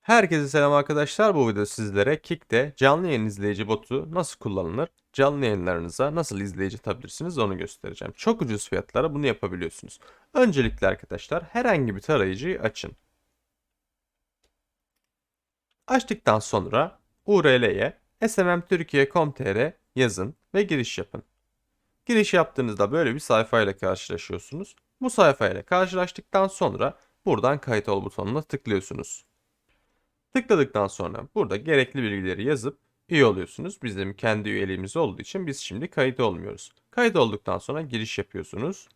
Herkese selam arkadaşlar. Bu videoda sizlere Kick'te canlı yayın izleyici botu nasıl kullanılır, canlı yayınlarınıza nasıl izleyici atabilirsiniz onu göstereceğim. Çok ucuz fiyatlara bunu yapabiliyorsunuz. Öncelikle arkadaşlar herhangi bir tarayıcıyı açın. Açtıktan sonra URL'ye smmturkiye.com.tr yazın ve giriş yapın. Giriş yaptığınızda böyle bir sayfayla karşılaşıyorsunuz. Bu sayfayla karşılaştıktan sonra buradan kayıt ol butonuna tıklıyorsunuz. Tıkladıktan sonra burada gerekli bilgileri yazıp üye oluyorsunuz. Bizim kendi üyeliğimiz olduğu için biz şimdi kayıt olmuyoruz. Kayıt olduktan sonra giriş yapıyorsunuz.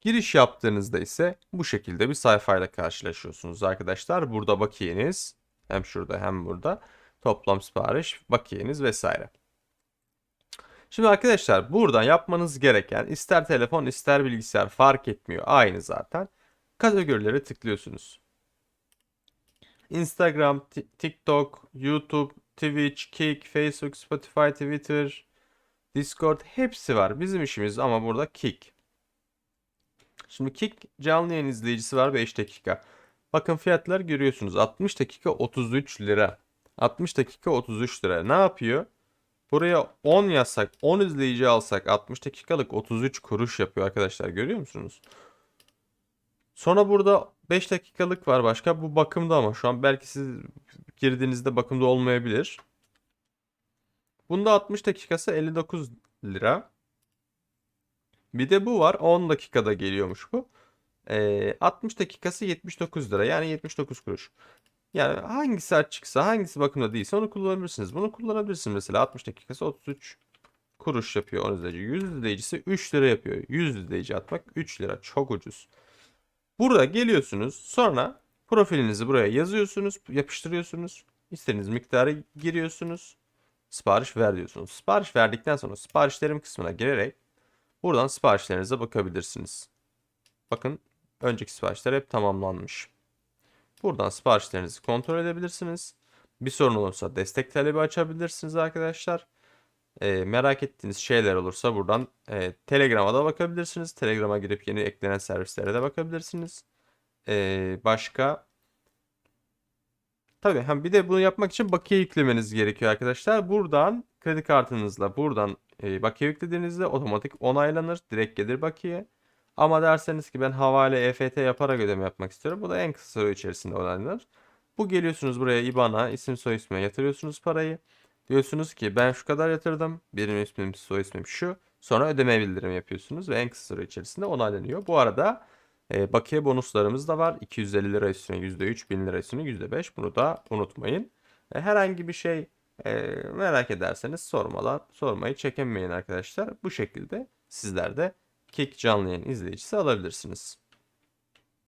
Giriş yaptığınızda ise bu şekilde bir sayfayla karşılaşıyorsunuz arkadaşlar. Burada bakiyeniz hem şurada hem burada toplam sipariş, bakiyeniz vesaire. Şimdi arkadaşlar buradan yapmanız gereken ister telefon ister bilgisayar fark etmiyor. Aynı zaten. Kategorilere tıklıyorsunuz. Instagram, Ti- TikTok, YouTube, Twitch, Kick, Facebook, Spotify, Twitter, Discord hepsi var. Bizim işimiz ama burada Kick. Şimdi Kick canlı yayın izleyicisi var 5 dakika. Bakın fiyatlar görüyorsunuz. 60 dakika 33 lira. 60 dakika 33 lira. Ne yapıyor? Buraya 10 yazsak, 10 izleyici alsak 60 dakikalık 33 kuruş yapıyor arkadaşlar. Görüyor musunuz? Sonra burada 5 dakikalık var başka. Bu bakımda ama şu an belki siz girdiğinizde bakımda olmayabilir. Bunda 60 dakikası 59 lira. Bir de bu var. 10 dakikada geliyormuş bu. Ee, 60 dakikası 79 lira. Yani 79 kuruş. Yani hangisi açıksa, hangisi bakımda değilse onu kullanabilirsiniz. Bunu kullanabilirsiniz mesela 60 dakikası 33 kuruş yapıyor 10 izleyici. 100 izleyicisi 3 lira yapıyor. 100 izleyici atmak 3 lira. Çok ucuz. Burada geliyorsunuz. Sonra profilinizi buraya yazıyorsunuz, yapıştırıyorsunuz. İstediğiniz miktarı giriyorsunuz. Sipariş ver diyorsunuz. Sipariş verdikten sonra siparişlerim kısmına girerek buradan siparişlerinize bakabilirsiniz. Bakın önceki siparişler hep tamamlanmış. Buradan siparişlerinizi kontrol edebilirsiniz. Bir sorun olursa destek talebi açabilirsiniz arkadaşlar. E, merak ettiğiniz şeyler olursa buradan e, Telegram'a da bakabilirsiniz. Telegram'a girip yeni eklenen servislere de bakabilirsiniz. E, başka Tabii hem bir de bunu yapmak için bakiye yüklemeniz gerekiyor arkadaşlar. Buradan kredi kartınızla buradan e, bakiye yüklediğinizde otomatik onaylanır. Direkt gelir bakiye. Ama derseniz ki ben havale EFT yaparak ödeme yapmak istiyorum. Bu da en kısa süre içerisinde onaylanır. Bu geliyorsunuz buraya IBAN'a isim soy isme yatırıyorsunuz parayı. Diyorsunuz ki ben şu kadar yatırdım. Benim ismim soy ismim şu. Sonra ödeme bildirimi yapıyorsunuz ve en kısa süre içerisinde onaylanıyor. Bu arada e, bakiye bonuslarımız da var. 250 lira üstüne %3, 1000 lira üstüne %5. Bunu da unutmayın. E, herhangi bir şey e, merak ederseniz sormalar, sormayı çekinmeyin arkadaşlar. Bu şekilde sizler de Kick canlı yayın izleyicisi alabilirsiniz.